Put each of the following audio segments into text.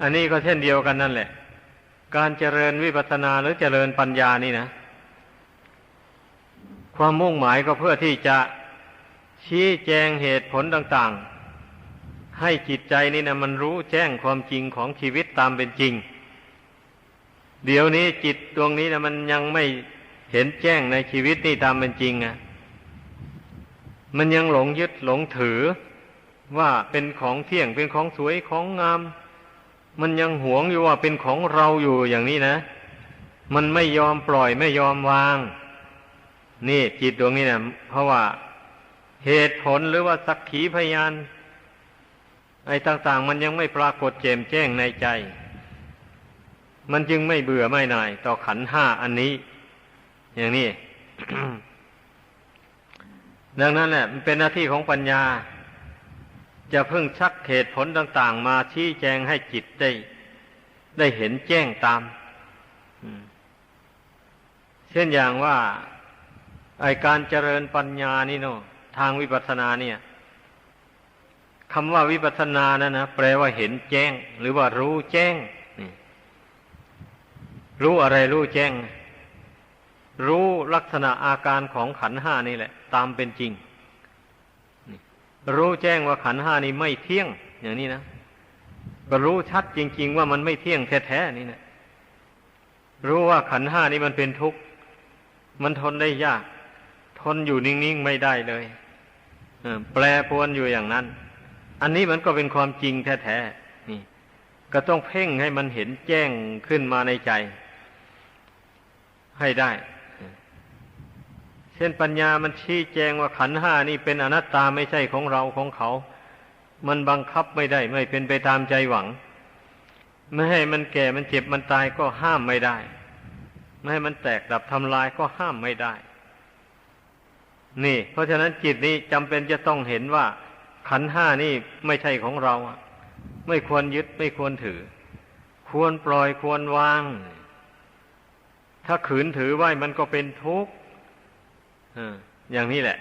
อันนี้ก็เช่นเดียวกันนั่นแหละ การเจริญวิปัสสนาหรือเจริญปัญญานี่นะ ความมุ่งหมายก็เพื่อที่จะชี้แจงเหตุผลต่างๆ ให้จิตใจนี่นะมันรู้แจ้งความจริงของชีวิตตามเป็นจริง เดี๋ยวนี้จิตดวงนี้นะมันยังไม่เห็นแจ้งในชีวิตนี่ตามเป็นจริงอะ มันยังหลงยึดหลงถือว่าเป็นของเที่ยงเป็นของสวยของงาม มันยังหวงอยู่ว่าเป็นของเราอยู่อย่างนี้นะ มันไม่ยอมปล่อยไม่ยอมวาง นี่จิตดวงนี้นะเพราะว่าเหตุผลหรือว่าสักขีพยาน ไอ้ต่างๆ มันยังไม่ปรากฏเจมแจ้งในใจ มันจึงไม่เบื่อไม่นายต่อขันห้าอันนี้ อย่างนี้ ดังนั้นแหละมันเป็นหน้าที่ของปัญญา จะเพิ่งชักเหตุผลต่างๆ มาชี้แจงให้จิตได้ ได้เห็นแจ้งตาม เช่นอย่างว่าไอการเจริญปัญญานี่เนาะทางวิปัสสนาเนี่ยคำว่าวิปัสสนานะนะแปลว่าเห็นแจ้ง หรือว่ารู้แจ้ง รู้อะไรรู้แจ้ง รู้ลักษณะอาการของขันห้านี่แหละ ตามเป็นจริง รู้แจ้งว่าขันห้านี่ไม่เที่ยง อย่างนี้นะก็รู้ชัดจริง ๆ ว่ามันไม่เที่ยงแท้ๆนี่นะรู้ว่าขันห้านี่มันเป็นทุกข์มันทนได้ยาก ทนอยู่นิ่งๆไม่ได้เลยแปรปวนอยู่อย่างนั้น อันนี้มันก็เป็นความจริงแท้ๆนี่ก็ต้องเพ่งให้มันเห็นแจ้งขึ้นมาในใจ ให้ได้ ช่นปัญญามันชี้แจงว่าขันห้านี่เป็นอนัตตาไม่ใช่ของเราของเขา มันบังคับไม่ได้ไม่เป็นไปตามใจหวัง ไม่ให้มันแก่มันเจ็บมันตายก็ห้ามไม่ได้ ไม่ให้มันแตกดับทำลายก็ห้ามไม่ได้ นี่ เพราะฉะนั้นจิตนี้จำเป็นจะต้องเห็นว่า ขันห้านี่ไม่ใช่ของเรา ไม่ควรยึดไม่ควรถือ ควรปล่อยควรวาง ถ้าขืนถือไว้มันก็เป็นทุกข์ อย่างนี้แหละ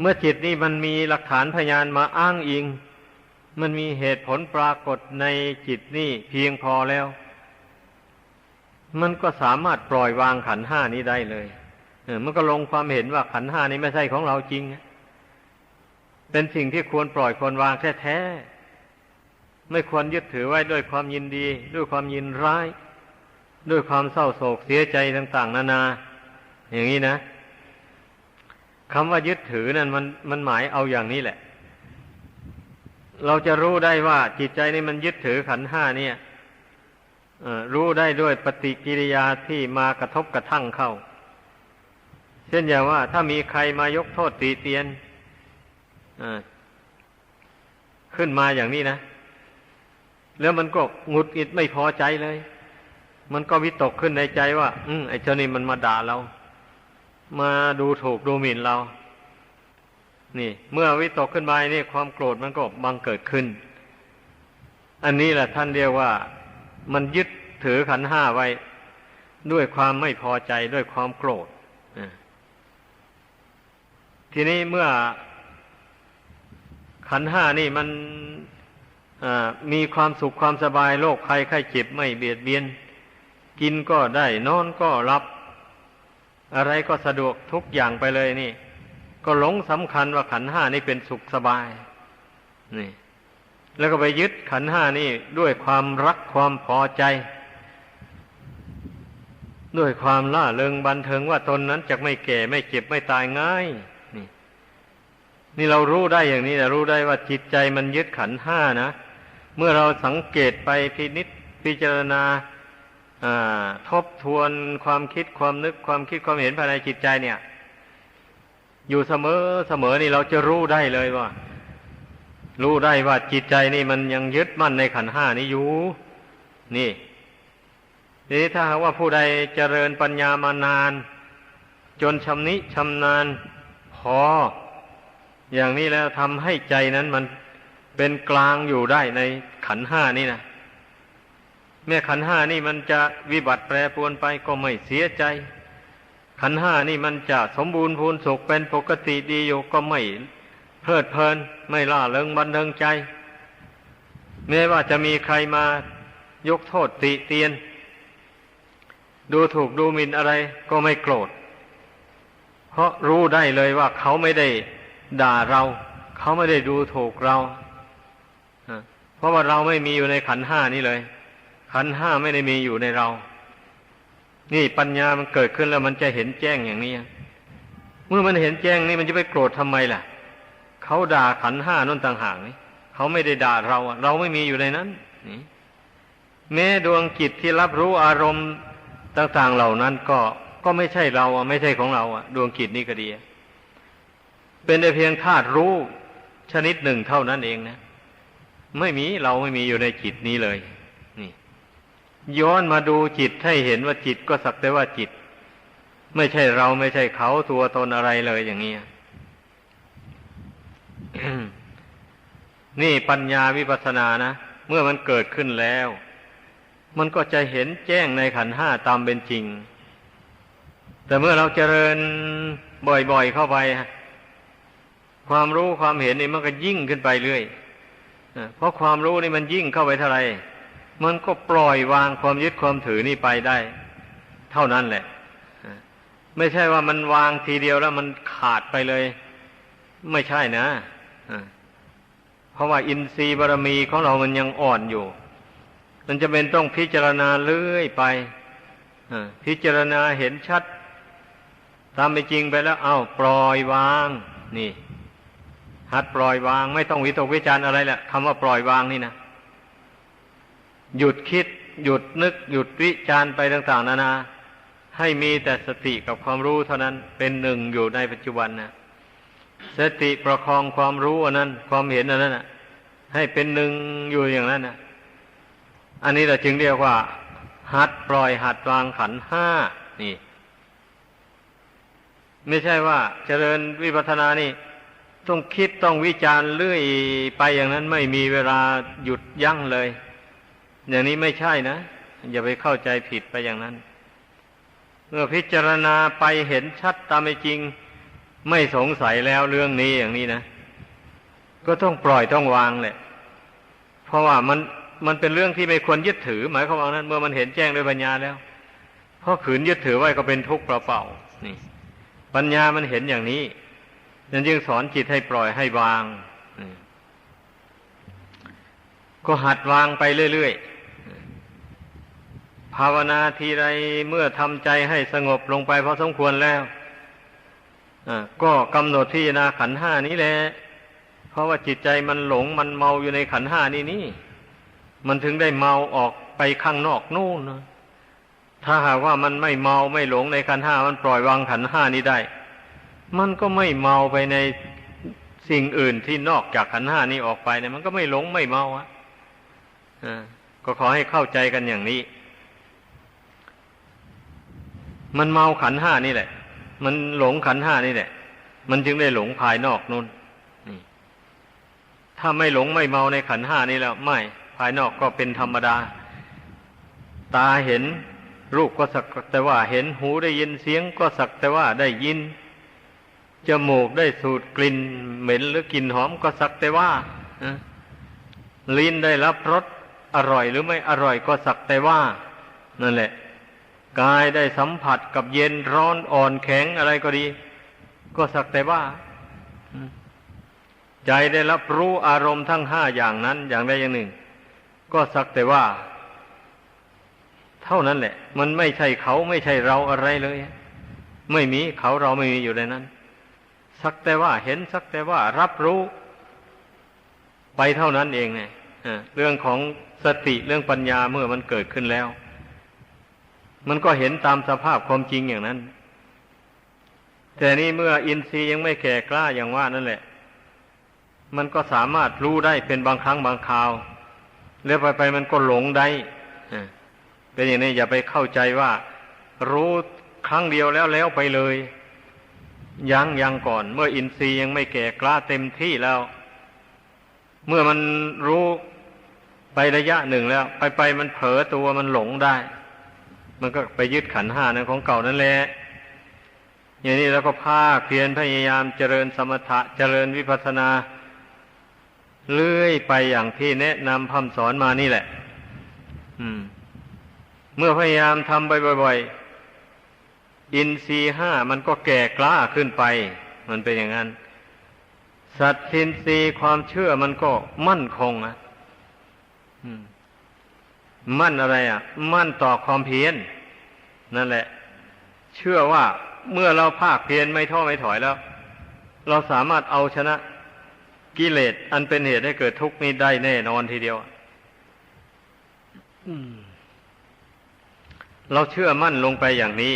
เมื่อจิตนี่มันมีหลักฐานพยานมาอ้างอิง มันมีเหตุผลปรากฏในจิตนี่เพียงพอแล้ว มันก็สามารถปล่อยวางขันห้านี้ได้เลยเออมันก็ลงความเห็นว่าขันห้านี้ไม่ใช่ของเราจริง เป็นสิ่งที่ควรปล่อยควรวางแท้ๆ ไม่ควรยึดถือไว้ด้วยความยินดี ด้วยความยินร้าย ด้วยความเศร้าโศกเสียใจต่าง ๆ นานา อย่างนี้นะคำว่ายึดถือนั่นมันมันหมายเอาอย่างนี้แหละ เราจะรู้ได้ว่าจิตใจนี่มันยึดถือขันห้าเนี่ยรู้ได้ด้วยปฏิกิริยาที่มากระทบกระทั่งเข้า เช่นอย่างว่า ถ้ามีใครมายกโทษตีเตียนขึ้นมาอย่างนี้นะ แล้วมันก็งุดอิดไม่พอใจเลย มันก็วิตกขึ้นในใจว่า อืมไอ้เจ้านี่มันมาด่าเรา มาดูถูกดูหมิ่นเรา นี่ เมื่อวิตกขึ้นมานี่ความโกรธมันก็บังเกิดขึ้น อันนี้แหละท่านเรียกว่า มันยึดถือขันห้าไว้ ด้วยความไม่พอใจด้วยความโกรธทีนี้เมื่อขันห้านี่มันมีความสุขความสบายโรคภัยไข้เจ็บไม่เบียดเบียน กินก็ได้นอนก็รับ อะไรก็สะดวกทุกอย่างไปเลยนี่ ก็หลงสำคัญว่าขันห้านี่เป็นสุขสบาย นี่ แล้วก็ไปยึดขันห้านี่ด้วยความรักความพอใจ ด้วยความล่าเริงบันเทิงว่าตนนั้นจะไม่แก่ไม่เจ็บไม่ตายง่ายนี่เรารู้ได้อย่างนี้แต่รู้ได้ว่าจิตใจมันยึดขันห้านะเมื่อเราสังเกตไปพินิษพิจารณา ทบทวนความคิดความนึกความคิดความเห็นภายในจิตใจเนี่ย อยู่เสมอเสมอนี่เราจะรู้ได้เลยว่า รู้ได้ว่าจิตใจนี่มันยังยึดมั่นในขันห้านี้อยู่ นี่ทีนี้ถ้าหากว่าผู้ใดเจริญปัญญามานาน จนชำนิชำนาญพอ อย่างนี้แล้วทำให้ใจนั้นมันเป็นกลางอยู่ได้ในขันห้านี่นะ แม้ขันห้านี่มันจะวิบัติแปรปรวนไปก็ไม่เสียใจ ขันห้านี่มันจะสมบูรณ์พูนสุขเป็นปกติดีอยู่ก็ไม่เพลิดเพลิน ไม่ล่าเริงบันเทิงใจ แม้ว่าจะมีใครมายกโทษติเตียน ดูถูกดูหมิ่นอะไรก็ไม่โกรธ เพราะรู้ได้เลยว่าเขาไม่ได้ด่าเรา เขาไม่ได้ดูถูกเราเพราะว่าเราไม่มีอยู่ในขันห้านี้เลย ขันห้าไม่ได้มีอยู่ในเรา นี่ปัญญามันเกิดขึ้นแล้วมันจะเห็นแจ้งอย่างนี้ เมื่อมันเห็นแจ้งนี่มันจะไปโกรธทำไมล่ะ เขาด่าขันห้านั่นต่างหากนี่เขาไม่ได้ด่าเราเราไม่มีอยู่ในนั้นนี่แม้ดวงจิตที่รับรู้อารมณ์ต่าง ๆเหล่านั้นก็ก็ไม่ใช่เราไม่ใช่ของเราอะดวงจิตนี่ก็ดี เป็นแต่เพียงธาตุรู้ชนิดหนึ่งเท่านั้นเองนะ ไม่มีเราไม่มีอยู่ในจิตนี้เลย ย้อนมาดูจิตให้เห็นว่าจิตก็สักแต่ว่าจิต ไม่ใช่เราไม่ใช่เขาตัวตนอะไรเลยอย่างนี้นี่ปัญญาวิปัสสนานะ เมื่อมันเกิดขึ้นแล้ว มันก็จะเห็นแจ้งในขันห้าตามเป็นจริง แต่เมื่อเราเจริญบ่อยๆเข้าไปความรู้ความเห็นนี่มันก็ยิ่งขึ้นไปเรื่อยเพราะความรู้นี่มันยิ่งเข้าไปเท่าไหร่ มันก็ปล่อยวางความยึดความถือนี่ไปได้ เท่านั้นแหละ ไม่ใช่ว่ามันวางทีเดียวแล้วมันขาดไปเลย ไม่ใช่นะเพราะว่าอินทรีย์บารมีของเรามันยังอ่อนอยู่ มันจะเป็นต้องพิจารณาเรื่อยไปพิจารณาเห็นชัด ตามไปจริงไปแล้ว เอา้าปล่อยวาง นี่ หัดปล่อยวาง ไม่ต้องวิตกวิจารอะไรแหละคำว่าปล่อยวางนี่นะ หยุดคิด หยุดนึก หยุดวิจารไปต่าง ๆ นานา ให้มีแต่สติกับความรู้เท่านั้นเป็นหนึ่งอยู่ในปัจจุบันนะสติประคองความรู้อันนั้น ความเห็นอันนั้นให้เป็นหนึ่งอยู่อย่างนั้นนะอันนี้เราจึงเรียกว่า หัดปล่อยหัดวางขันห้านี่ ไม่ใช่ว่า เจริญวิปัสสนานี่ ต้องคิดต้องวิจารณ์เรื่อยไปอย่างนั้นไม่มีเวลาหยุดยั้งเลย อย่างนี้ไม่ใช่นะ อย่าไปเข้าใจผิดไปอย่างนั้น เมื่อพิจารณาไปเห็นชัดตามจริง ไม่สงสัยแล้วเรื่องนี้อย่างนี้นะ ก็ต้องปล่อยต้องวางแหละ เพราะว่ามันมันเป็นเรื่องที่ไม่ควรยึดถือ หมายความว่านั้น เมื่อมันเห็นแจ้งด้วยปัญญาแล้วเพราะขืนยึดถือไว้ก็เป็นทุกข์เปล่าๆนี่ปัญญามันเห็นอย่างนี้นั่นจึงสอนจิตให้ปล่อยให้วาง ก็หัดวางไปเรื่อยๆ ภาวนาทีไรเมื่อทำใจให้สงบลงไปพอสมควรแล้วก็กำหนดที่นาขันห้านี้แหละ เพราะว่าจิตใจมันหลงมันเมาอยู่ในขันห้านี้นี่ มันถึงได้เมาออกไปข้างนอกนู่นนะถ้าหากว่ามันไม่เมาไม่หลงในขันห้ามันปล่อยวางขันห้านี้ได้ มันก็ไม่เมาไปในสิ่งอื่นที่นอกจากขันห้านี้ออกไปเนี่ยมันก็ไม่หลงไม่เมาอะก็ขอให้เข้าใจกันอย่างนี้ มันเมาขันห้านี่แหละ มันหลงขันห้านี่แหละ มันจึงได้หลงภายนอกนู่นนี่ถ้าไม่หลงไม่เมาในขันห้านี้แล้ว ไม่ ภายนอกก็เป็นธรรมดา ตาเห็นรูปก็สักแต่ว่าเห็นหูได้ยินเสียงก็สักแต่ว่าได้ยินจมูกได้สูดกลิ่น เหม็นหรือกลิ่นหอมก็สักแต่ว่าลิ้นได้รับรสอร่อยหรือไม่อร่อยก็สักแต่ว่า นั่นแหละ กายได้สัมผัสกับเย็นร้อนอ่อนแข็งอะไรก็ดี ก็สักแต่ว่า ใจได้รับรู้อารมณ์ทั้งห้าอย่างนั้น อย่างใดอย่างหนึ่ง ก็สักแต่ว่า เท่านั้นแหละ มันไม่ใช่เขาไม่ใช่เราอะไรเลย ไม่มีเขาเราไม่มีอยู่ในนั้น สักแต่ว่าเห็นสักแต่ว่ารับรู้ ไปเท่านั้นเองเนี่ยเรื่องของสติเรื่องปัญญาเมื่อมันเกิดขึ้นแล้ว มันก็เห็นตามสภาพความจริงอย่างนั้น แต่นี่เมื่ออินทรีย์ยังไม่แก่กล้าอย่างว่านั่นแหละ มันก็สามารถรู้ได้เป็นบางครั้งบางคราว แล้วไปไปมันก็หลงได้เป็นอย่างนี้อย่าไปเข้าใจว่า รู้ครั้งเดียวแล้วแล้วไปเลย ยังยังก่อน เมื่ออินทรีย์ยังไม่แก่กล้าเต็มที่แล้ว เมื่อมันรู้ไประยะหนึ่งแล้ว ไปไปมันเผลอตัวมันหลงได้ มันก็ไปยึดขันห้านั้นของเก่านั่นแหละอย่างนี้แล้วก็ภาคเพียรพยายามเจริญสมถะเจริญวิปัสนาเลื่อยไปอย่างที่แนะนำพำสอนมานี่แหละ อืม เมื่อพยายามทำไปบ่อยๆ อินทรีห้ามันก็แก่กล้าขึ้นไป มันเป็นอย่างนั้น สัตทินทรีความเชื่อมันก็มั่นคงอะมมั่นอะไรอะ มั่นต่อความเพียร นั่นแหละ เชื่อว่าเมื่อเราภาคเพียรไม่ท้อไม่ถอยแล้ว เราสามารถเอาชนะกิเลสอันเป็นเหตุให้เกิดทุกข์นี้ได้แน่นอนทีเดียวเราเชื่อมั่นลงไปอย่างนี้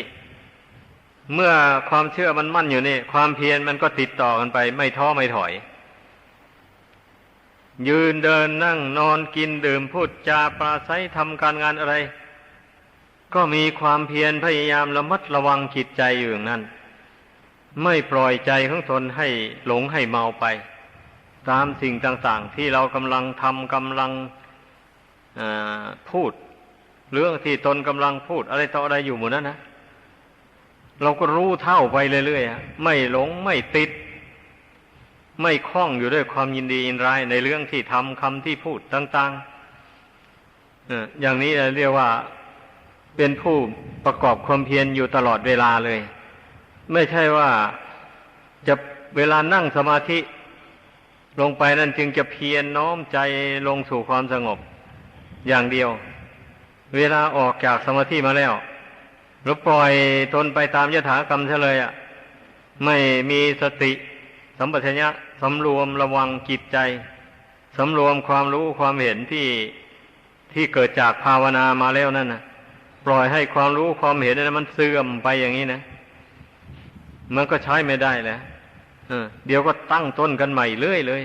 เมื่อความเชื่อมันมั่นอยู่นี่ ความเพียรมันก็ติดต่อกันไป ไม่ท้อไม่ถอย ยืนเดินนั่งนอนกินดื่มพูดจาปราศัยทำการงานอะไร ก็มีความเพียรพยายามระมัดระวังจิตใจอยู่อย่างนั้น ไม่ปล่อยใจของตนให้หลงให้เมาไป ตามสิ่งต่างๆ ที่เรากำลังทำกำลังพูด เรื่องที่ตนกำลังพูด อะไรต่ออะไรอยู่หมดนั้นนะเราก็รู้เท่าไปเรื่อยๆไม่หลงไม่ติด ไม่คล้องอยู่ด้วยความยินดียินร้ายในเรื่องที่ทำคำที่พูดต่าง ๆอย่างนี้เรียกว่า เป็นผู้ประกอบความเพียรอยู่ตลอดเวลาเลย ไม่ใช่ว่าจะเวลานั่งสมาธิ ลงไปนั่นจึงจะเพียรน้อมใจลงสู่ความสงบ อย่างเดียว เวลาออกจากสมาธิมาแล้วราปล่อยตนไปตามยถากรรมเฉลยอะไม่มีสติสัมปชัญญะสำรวมระวังจิตใจสำรวมความรู้ความเห็นที่ที่เกิดจากภาวนามาแล้วนั่นนะ ล่อยให้ความรู้ความเห็นนั้นมันเสื่อมไปอย่างนี้นะมันก็ใช้ไม่ได้แล้วเดี๋ยวก็ตั้งต้นกันใหม่เรื่อยเลย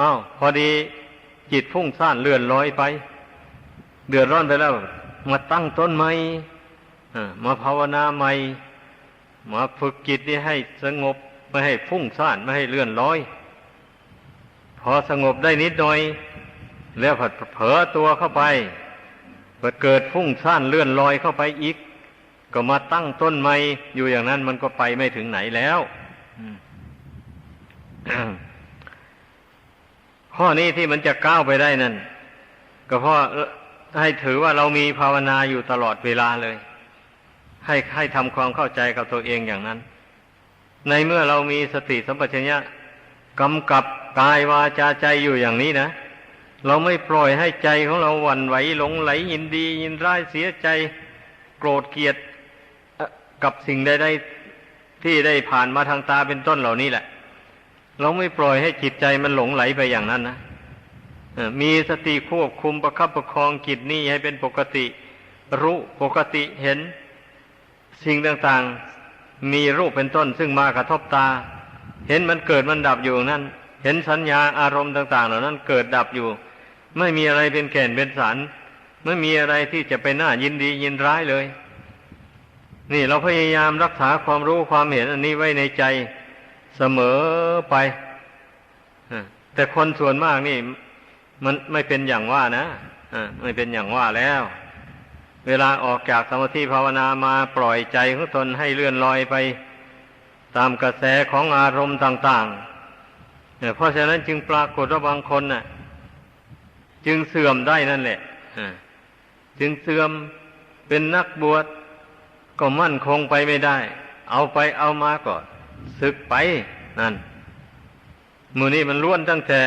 อ้าวพอดีจิตพุ่งซ่านเลื่อนลอยไป เดือดร้อนไปแล้ว มาตั้งต้นใหม่มาภาวนาใหม่ มาฝึกจิตนี้ให้สงบไม่ให้พุ่งซ่านไม่ให้เลื่อนลอย พอสงบได้นิดหน่อย แล้วผัดเผลอตัวเข้าไป เกิดฟุ้งซ่านเลื่อนลอยเข้าไปอีก ก็มาตั้งต้นไม้อยู่อย่างนั้นมันก็ไปไม่ถึงไหนแล้วข้อนี้ที่มันจะก้าวไปได้นั่นก็เพราะให้ถือว่าเรามีภาวนาอยู่ตลอดเวลาเลย ให้ให้ทำความเข้าใจกับตัวเองอย่างนั้น ในเมื่อเรามีสติสัมปชัญญะกำกับกายวาจาใจอยู่อย่างนี้นะ เราไม่ปล่อยให้ใจของเราหวั่นไหวหลงไหลยินดี ยินร้ายเสียใจ โกรธเกลียดกับสิ่งใดๆที่ได้ผ่านมาทางตาเป็นต้นเหล่านี้แหละ เราไม่ปล่อยให้จิตใจมันหลงไหลไปอย่างนั้นนะมีสติควบคุมประคับประคองจิตนี้ให้เป็นปกติ รู้ปกติเห็น สิ่งต่างๆ มีรูปเป็นต้นซึ่งมากระทบตา เห็นมันเกิดมันดับอยู่นั่น เห็นสัญญาอารมณ์ต่าง ๆ เหล่านั้นเกิดดับอยู่ ไม่มีอะไรเป็นแก่นเป็นสารไม่มีอะไรที่จะเป็นหน้ายินดียินร้ายเลย นี่เราพยายามรักษาความรู้ความเห็นอันนี้ไว้ในใจเสมอไปแต่คนส่วนมากนี่ มันไม่เป็นอย่างว่านะไม่เป็นอย่างว่าแล้ว เวลาออกจากสมาธิภาวนามาปล่อยใจของตนให้เลื่อนลอยไปตามกระแสของอารมณ์ต่าง ๆ เพราะฉะนั้นจึงปรากฏว่าบางคนน่ะ จึงเสื่อมได้นั่นแหละจึงเสื่อมเป็นนักบวชก็มั่นคงไปไม่ได้ เอาไปเอามาก่อนศึกไปนั่นมือนี้มันล้วนตั้งแต่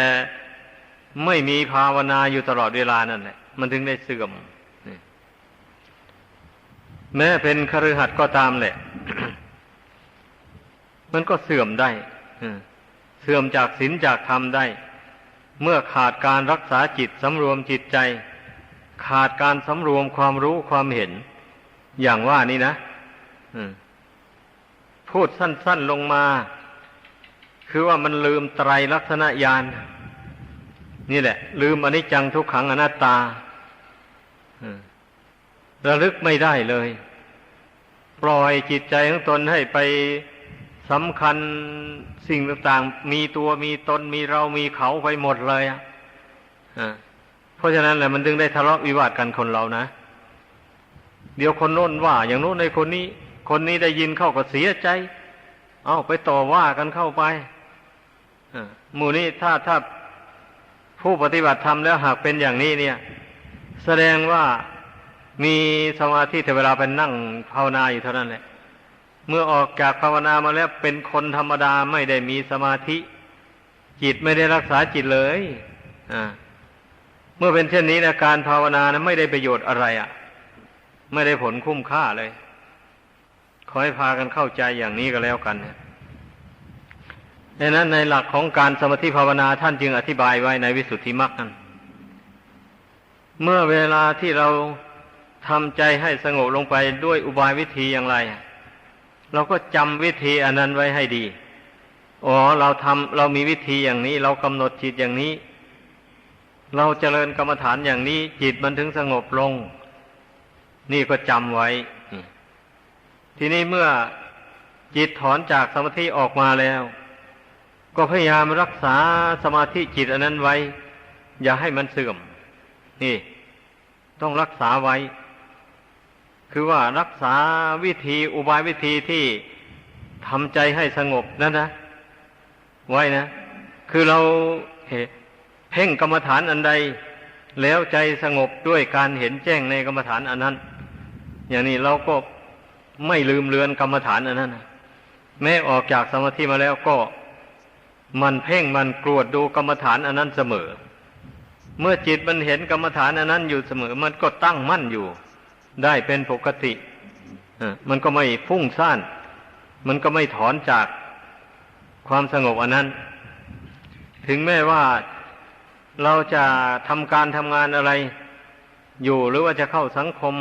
ไม่มีภาวนาอยู่ตลอดเวลานั่นแหละ มันถึงได้เสื่อมแม้เป็นคฤหัสถ์ก็ตามแหละ มันก็เสื่อมได้เสื่อมจากศีลจากธรรมได้ เมื่อขาดการรักษาจิตสำรวมจิตใจ ขาดการสำรวมความรู้ความเห็น อย่างว่านี่นะพูดสั้น ๆลงมา คือว่ามันลืมไตรลักษณญาณนี่แหละ ลืมอนิจจังทุกขังอนัตตาระลึกไม่ได้เลย ปล่อยจิตใจของตนให้ไป สำคัญสิ่งต่างๆ มีตัวมีตนมีเรามีเขาไปหมดเลยอะเพราะฉะนั้นแหละมันจึงได้ทะเลาะวิวาทกันคนเรานะ เดี๋ยวคนโน้นว่า อย่างโน้นในคนนี้ คนนี้ได้ยินเข้าก็เสียใจ เอาไปต่อว่ากันเข้าไปอ่าหมู่นี้ถ้าถ้าผู้ปฏิบัติธรรมแล้วหากเป็นอย่างนี้เนี่ย แสดงว่ามีสมาธิแต่เวลาไปนั่งภาวนาอยู่เท่านั้นแหละ เมื่อออกจากภาวนามาแล้วเป็นคนธรรมดาไม่ได้มีสมาธิ จิตไม่ได้รักษาจิตเลยอ่าเมื่อเป็นเช่นนี้นะการภาวนานะไม่ได้ประโยชน์อะไรอะ่ะ ไม่ได้ผลคุ้มค่าเลย ขอให้พากันเข้าใจอย่างนี้ก็แล้วกันนะดังนั้นในหลักของการสมาธิภาวนาท่านจึงอธิบายไว้ในวิสุทธิมรรคนั้น เมื่อเวลาที่เราทำใจให้สงบลงไปด้วยอุบายวิธีอย่างไร เราก็จำวิธีอันนั้นไว้ให้ดี อ๋อ เราทำเรามีวิธีอย่างนี้ เรากำหนดจิตอย่างนี้ เราเจริญกรรมฐานอย่างนี้ จิตมันถึงสงบลง นี่ก็จำไว้ ทีนี้เมื่อจิตถอนจากสมาธิออกมาแล้ว ก็พยายามรักษาสมาธิจิตอันนั้นไว้ อย่าให้มันเสื่อม นี่ ต้องรักษาไว้ คือว่ารักษาวิธีอุบายวิธีที่ทำใจให้สงบนั่นนะ ไว้นะ คือเราเพ่งกรรมฐานอันใด แล้วใจสงบด้วยการเห็นแจ้งในกรรมฐานอันนั้น อย่างนี้เราก็ไม่ลืมเลือนกรรมฐานอันนั้นนะแม้ออกจากสมาธิมาแล้วก็มันเพ่งมันกรวดดูกรรมฐานอันนั้นเสมอ เมื่อจิตมันเห็นกรรมฐานอันนั้นอยู่เสมอ มันก็ตั้งมั่นอยู่ ได้เป็นปกติมันก็ไม่ฟุ้งซ่าน มันก็ไม่ถอนจากความสงบอันนั้น ถึงแม้ว่าเราจะทำการทำงานอะไร อยู่หรือว่าจะเข้าสังคม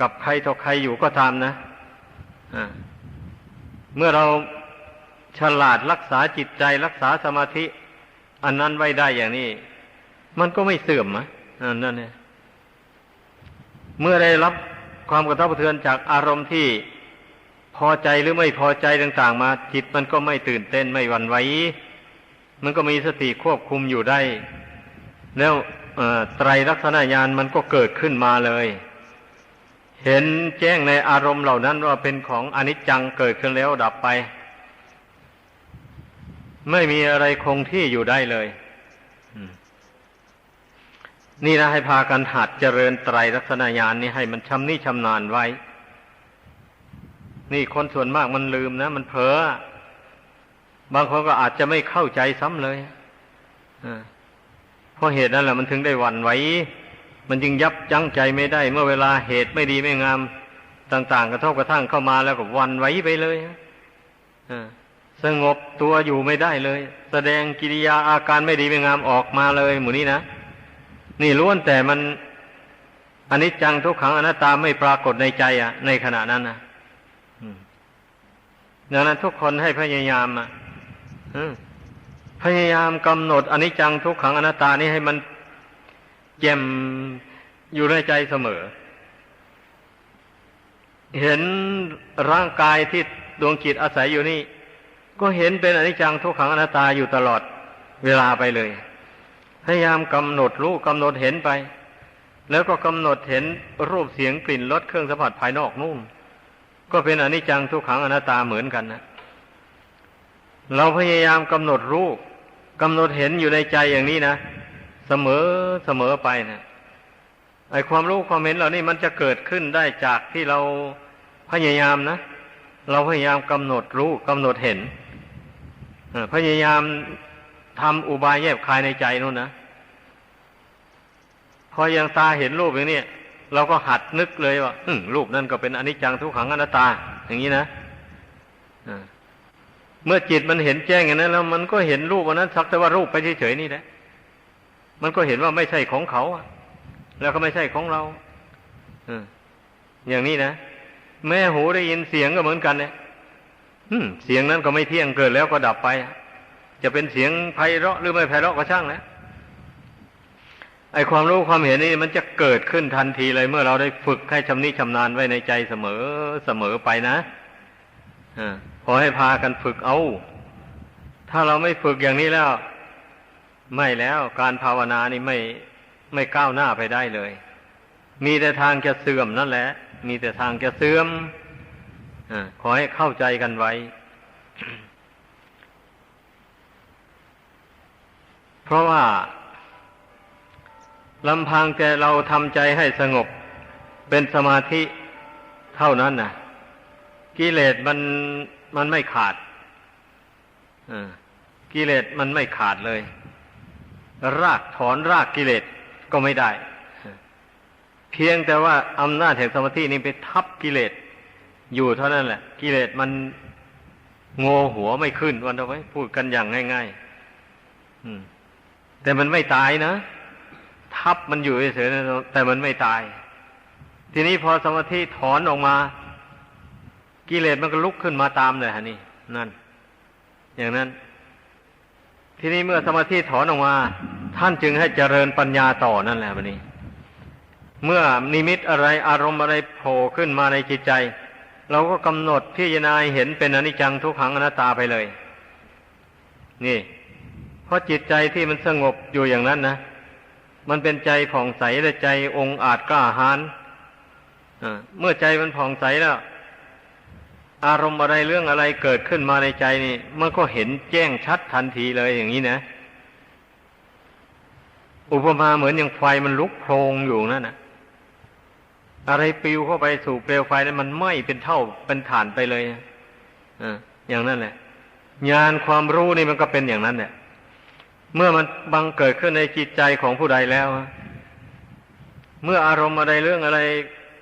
กับใครต่อใครอยู่ก็ตามนะะเมื่อเราฉลาดรักษาจิตใจรักษาสมาธิ อันนั้นไว้ได้อย่างนี้ มันก็ไม่เสื่อมอะนั่นเนี่ย เมื่อได้รับความกระทบกระเทือนจากอารมณ์ที่พอใจหรือไม่พอใจต่างๆมา จิตมันก็ไม่ตื่นเต้นไม่หวั่นไหวมันก็มีสติควบคุมอยู่ได้ แล้วไตรลักษณญาณมันก็เกิดขึ้นมาเลย เห็นแจ้งในอารมณ์เหล่านั้นว่าเป็นของอนิจจังเกิดขึ้นแล้วดับไป ไม่มีอะไรคงที่อยู่ได้เลย นี่นะให้พากันหัดเจริญไตรลักษณญาณนี้ให้มันชำนิชำนาญไว้ นี่คนส่วนมากมันลืมนะ มันเผลอบางคนก็อาจจะไม่เข้าใจซ้ำเลยเพราะเหตุนั้นแหละมันถึงได้หวั่นไหวมันจึงยับยั้งใจไม่ได้ เมื่อเวลาเหตุไม่ดีไม่งาม ต่างๆกระทบกระทั่งเข้ามาแล้วก็วันไหวไปเลยสงบตัวอยู่ไม่ได้เลย แสดงกิริยาอาการไม่ดีไม่งามออกมาเลย หมู่นี้นะ นี่ล้วนแต่มันอันนี้จังทุกขังอนัตตาไม่ปรากฏในใจอะ ในขณะนั้นนะดังนั้นทุกคนให้พยายามอะพยายามกำหนดอนิจจังทุกขังอนัตตานี้ให้มันแจ่มอยู่ในใจเสมอ เห็นร่างกายที่ดวงจิตอาศัยอยู่นี่ ก็เห็นเป็นอนิจจังทุกขังอนัตตาอยู่ตลอดเวลาไปเลย พยายามกำหนดรู้กำหนดเห็นไป แล้วก็กำหนดเห็นรูปเสียงกลิ่นรสเครื่องสัมผัสภายนอกนู่นก็เป็นอนิจจังทุกขังอนัตตาเหมือนกันนะเราพยายามกำหนดรู้กำหนดเห็นอยู่ในใจอย่างนี้นะเสมอเสมอไปนะไอความรู้ความเห็นเหล่านี้มันจะเกิดขึ้นได้จากที่เราพยายามนะ เราพยายามกำหนดรู้กำหนดเห็นพยายาม ทำอุบายแยบคายในใจนู่นนะพอยังตาเห็นรูปอย่างนี้เราก็หัดนึกเลยว่ารูปนั่นก็เป็นอนิจจังทุกขังอนัตตา อย่างนี้นะเมื่อจิตมันเห็นแจ้งอย่างนั้น แล้ว มันก็เห็นรูปวันนั้นสักแต่ว่ารูปไปเฉยๆนี่แหละมันก็เห็นว่าไม่ใช่ของเขาแล้วก็ไม่ใช่ของเราอย่างนี้นะแม่หูได้ยินเสียงก็เหมือนกันเนี่ยเสียงนั้นก็ไม่เที่ยงเกิดแล้วก็ดับไป จะเป็นเสียงไพเราะหรือไม่ไพเราะก็ช่างนะไอความรู้ความเห็นนี่มันจะเกิดขึ้นทันทีเลย เมื่อเราได้ฝึกให้ชำนิชำนาญไว้ในใจเสมอเสมอไปนะอ่าขอให้พากันฝึกเอา ถ้าเราไม่ฝึกอย่างนี้แล้ว ไม่แล้วการภาวนานี่ไม่ไม่ก้าวหน้าไปได้เลย มีแต่ทางจะเสื่อมนั่นแหละ มีแต่ทางจะเสื่อมอขอให้เข้าใจกันไว้ เพราะว่าลำพังแต่เราทำใจให้สงบเป็นสมาธิเท่านั้นนะกิเลสมันมันไม่ขาดกิเลสมันไม่ขาดเลย รากถอนรากกิเลสก็ไม่ได้ เพียงแต่ว่าอำนาจแห่งสมาธินี้ไปทับกิเลสอยู่เท่านั้นแหละ กิเลสมันโงหัวไม่ขึ้นวันเอาไว้ พูดกันอย่างง่าย ๆ แต่มันไม่ตายนะ ทับมันอยู่เฉยๆแต่มันไม่ตาย ทีนี้พอสมาธิถอนออกมา กิเลสมันก็ลุกขึ้นมาตามเลยฮะนี่นั่น อย่างนั้น ทีนี้เมื่อสมาธิถอนออกมา ท่านจึงให้เจริญปัญญาต่อนั่นแหละวันนี้ เมื่อนิมิตอะไรอารมณ์อะไรโผล่ขึ้นมาในจิตใจ เราก็กำหนดพิจารณาเห็นเป็นอนิจจังทุกขังอนัตตาไปเลย นี่ เพราะจิตใจที่มันสงบอยู่อย่างนั้นนะมันเป็นใจผ่องใสและใจองค์อาจกล้าหาญเมื่อใจมันผ่องใสแล้ว อารมณ์อะไรเรื่องอะไรเกิดขึ้นมาในใจนี่มันก็เห็นแจ้งชัดทันทีเลยอย่างนี้นะ อุปมาเหมือนอย่างไฟมันลุกโพลงอยู่นั่นนะอะไรปิวเข้าไปสู่เปลวไฟนั้นมันไหม้เป็นเท่าเป็นฐานไปเลยอ่าอย่างนั้นแหละ ญาณความรู้นี่มันก็เป็นอย่างนั้นแหละ เมื่อมันบังเกิดขึ้นในจิตใจของผู้ใดแล้ว เมื่ออารมณ์อะไรเรื่องอะไร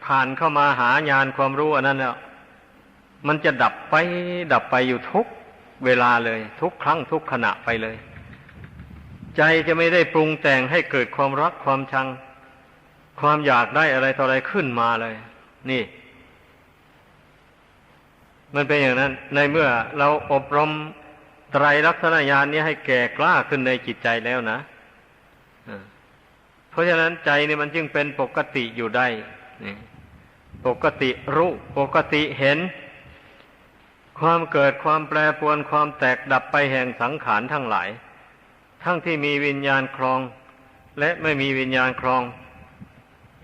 ผ่านเข้ามาหาญาณความรู้อันนั้นแล้วมันจะดับไปดับไปอยู่ทุกเวลาเลย ทุกครั้งทุกขณะไปเลย ใจจะไม่ได้ปรุงแต่งให้เกิดความรักความชัง ความอยากได้อะไรต่ออะไรขึ้นมาเลย นี่ มันเป็นอย่างนั้น ในเมื่อเราอบรม ไตรลักษณญาณนี้ให้แก่กล้าขึ้นในจิตใจแล้วนะเพราะฉะนั้นใจนี่มันจึงเป็นปกติอยู่ได้ปกติรู้ ปกติเห็น ความเกิดความแปรปวนความแตกดับไปแห่งสังขารทั้งหลาย ทั้งที่มีวิญญาณครอง และไม่มีวิญญาณครอง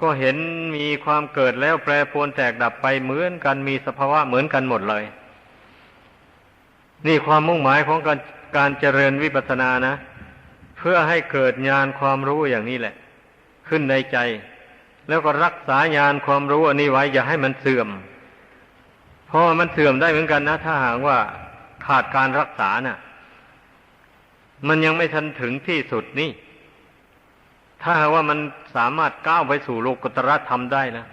ก็เห็นมีความเกิดแล้วแปรปวนแตกดับไปเหมือนกันมีสภาวะเหมือนกันหมดเลย นี่ความมุ่งหมายของการการเจริญวิปัสสนานะ เพื่อให้เกิดญาณความรู้อย่างนี้แหละ ขึ้นในใจ แล้วก็รักษาญาณความรู้อันนี้ไว้อย่าให้มันเสื่อม เพราะมันเสื่อมได้เหมือนกันนะ ถ้าหากว่าขาดการรักษานะ่ะ มันยังไม่ทันถึงที่สุดนี่ ถ้าว่ามันสามารถก้าวไปสู่โลกุตรธรรมได้นะ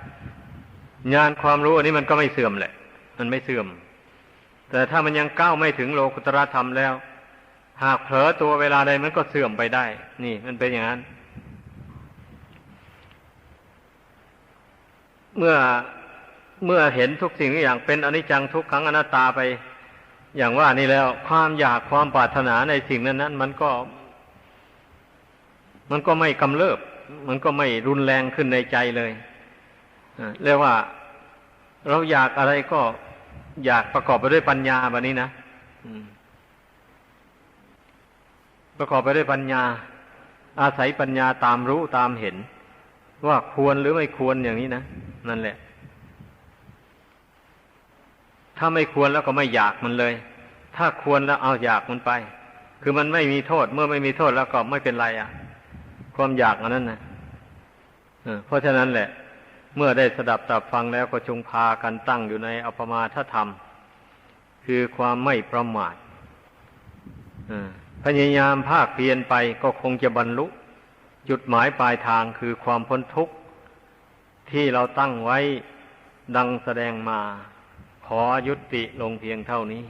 ญาณความรู้อันนี้มันก็ไม่เสื่อมแหละ มันไม่เสื่อม แต่ถ้ามันยังก้าวไม่ถึงโลกุตรธรรมแล้ว หากเผลอตัวเวลาใดมันก็เสื่อมไปได้ นี่มันเป็นอย่างนั้น เมื่อเมื่อเห็นทุกสิ่งทุกอย่างเป็นอนิจจังทุกขังอนัตตาไป อย่างว่านี่แล้ว ความอยากความปรารถนาในสิ่งนั้นนั้นมันก็ มันก็ไม่กำเริบ มันก็ไม่รุนแรงขึ้นในใจเลยเรียกว่าเราอยากอะไรก็ อยากประกอบไปด้วยปัญญาแบบนี้นะประกอบไปด้วยปัญญา อาศัยปัญญาตามรู้ตามเห็น ว่าควรหรือไม่ควรอย่างนี้นะนั่นแหละ ถ้าไม่ควรแล้วก็ไม่อยากมันเลย ถ้าควรแล้วเอาอยากมันไป คือมันไม่มีโทษ เมื่อไม่มีโทษแล้วก็ไม่เป็นไรอะ ความอยากอันนั้นนะเพราะฉะนั้นแหละ เมื่อได้สดับตับฟังแล้วก็จงพากันตั้งอยู่ในอภมาทธรรม คือความไม่ประมาทพยายามภาคเพียนไปก็คงจะบรรลุ จุดหมายปลายทางคือความพ้นทุกข์ ที่เราตั้งไว้ดังแสดงมา ขอยุติลงเพียงเท่านี้